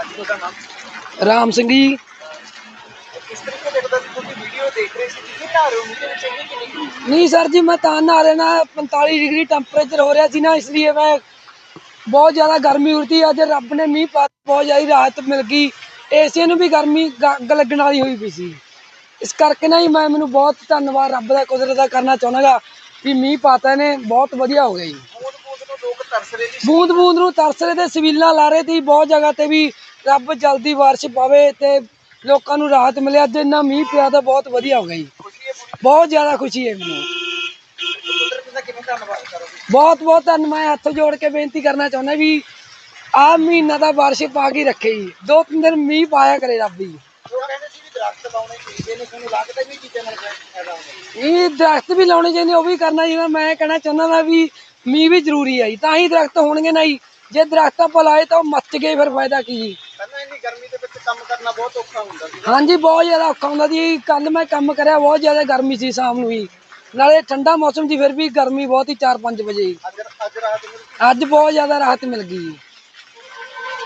ਹਾਂਜੀ ਤੁਹਾਡਾ ਨਾਮ? ਰਾਮ ਸਿੰਘ ਜੀ। ਕਿਸ ਤਰੀਕੇ ਦੇਖਦਾ ਸੀ ਤੁਸੀਂ ਵੀਡੀਓ ਦੇਖ ਰਹੇ ਸੀ ਕਿੰਨੀ ਨਹਾ ਰਹੇ ਹੋ ਮੀਂਹ ਦੇ ਵਿੱਚ ਇੰਨੀ ਕਿੰਨੀ ਕੁ? ਨਹੀਂ? ਸਰ ਜੀ ਮੈਂ ਤਾਂ ਨਹਾ ਲੈਣਾ 45 ਡਿਗਰੀ ਟੈਂਪਰੇਚਰ ਹੋ ਰਿਹਾ ਸੀ ਨਾ ਇਸ ਲਈ ਮੈਂ ਬਹੁਤ ਜ਼ਿਆਦਾ ਗਰਮੀ ਉਰਦੀ ਅੱਜ ਰੱਬ ਨੇ ਮੀਂਹ ਪਾ ਬਹੁਤ ਜ਼ਿਆਦਾ ਰਾਹਤ ਮਿਲ ਗਈ। ਏਸੀਆਂ ਨੂੰ ਵੀ ਗਰਮੀ ਅੱਗ ਲੱਗਣ ਵਾਲੀ ਹੋਈ ਪਈ ਸੀ। ਇਸ ਕਰਕੇ ਨਾ ਹੀ ਮੈਂ ਮੈਨੂੰ ਬਹੁਤ ਧੰਨਵਾਦ ਰੱਬ ਦਾ ਕੁਦਰਤ ਦਾ ਕਰਨਾ ਚਾਹੁੰਦਾਗਾ ਵੀ ਮੀਂਹ ਪਾਤਾ ਨੇ ਬਹੁਤ ਵਧੀਆ ਹੋ ਗਿਆ ਜੀ। ਬੂੰਦ ਬੂੰਦ ਨੂੰ ਲੋਕ ਤਰਸ ਰਹੇ ਸੀ। ਬੂੰਦ ਬੂੰਦ ਨੂੰ ਤਰਸ ਰਹੇ ਤੇ ਸਵੀਲਾਂ ਲਾ ਰਹੇ ਸੀ ਬਹੁਤ ਜਗ੍ਹਾ ਤੇ ਵੀ ਰੱਬ ਜਲਦੀ ਬਾਰਿਸ਼ ਪਾਵੇ ਤੇ ਲੋਕਾਂ ਨੂੰ ਰਾਹਤ ਮਿਲੇ। ਅੱਜ ਇੰਨਾ ਮੀਂਹ ਪਿਆ ਤਾਂ ਬਹੁਤ ਵਧੀਆ ਹੋ ਗਿਆ ਜੀ। ਬਹੁਤ ਜ਼ਿਆਦਾ ਖੁਸ਼ੀ ਹੈ ਮੈਨੂੰ। ਬਹੁਤ ਬਹੁਤ ਧੰਨ ਮੈਂ ਹੱਥ ਜੋੜ ਕੇ ਬੇਨਤੀ ਕਰਨਾ ਚਾਹੁੰਦਾ ਵੀ ਆਹ ਮਹੀਨਾ ਦਾ ਬਾਰਿਸ਼ ਪਾ ਕੇ ਰੱਖੇ ਜੀ। ਦੋ, ਤਿੰਨ ਦਿਨ ਮੀਂਹ ਪਾਇਆ ਕਰੇ ਰੱਬ ਜੀ। ਉਹ ਵੀ ਲਾਉਣੇ ਚਾਹੀਦੇ ਇਹ ਦਰਖਤ ਵੀ ਲਾਉਣੇ ਚਾਹੀਦੇ, ਉਹ ਵੀ ਕਰਨਾ ਚਾਹੀਦਾ ਮੈਂ ਕਹਿਣਾ ਚਾਹੁੰਦਾ ਨਾ ਵੀ ਮੀਂਹ ਵੀ ਜ਼ਰੂਰੀ ਹੈ ਜੀ। ਤਾਂ ਹੀ ਦਰਖਤ ਹੋਣਗੇ ਨਾ ਜੀ। ਜੇ ਦਰਖਤ ਆਪਾਂ ਲਾਏ ਤਾਂ ਉਹ ਮੱਚ ਗਏ, ਫਿਰ ਫਾਇਦਾ ਕੀ ਜੀ? ਗਰਮੀ ਦੇ ਵਿੱਚ ਕੰਮ ਕਰਨਾ ਬਹੁਤ ਔਖਾ ਹੁੰਦਾ ਸੀ। ਹਾਂਜੀ ਬਹੁਤ ਜ਼ਿਆਦਾ ਔਖਾ ਹੁੰਦਾ ਸੀ। ਕੱਲ ਮੈਂ ਕੰਮ ਕਰਿਆ ਬਹੁਤ ਜ਼ਿਆਦਾ ਗਰਮੀ ਸੀ ਸ਼ਾਮ ਨੂੰ ਵੀ। ਨਾਲੇ ਠੰਡਾ ਮੌਸਮ ਸੀ ਫਿਰ ਵੀ ਗਰਮੀ ਬਹੁਤ ਹੀ 4-5 ਵਜੇ। ਅੱਜ ਅੱਜ ਰਾਤ ਨੂੰ ਅੱਜ ਬਹੁਤ ਜ਼ਿਆਦਾ ਰਾਹਤ ਮਿਲ ਗਈ। ਜੀ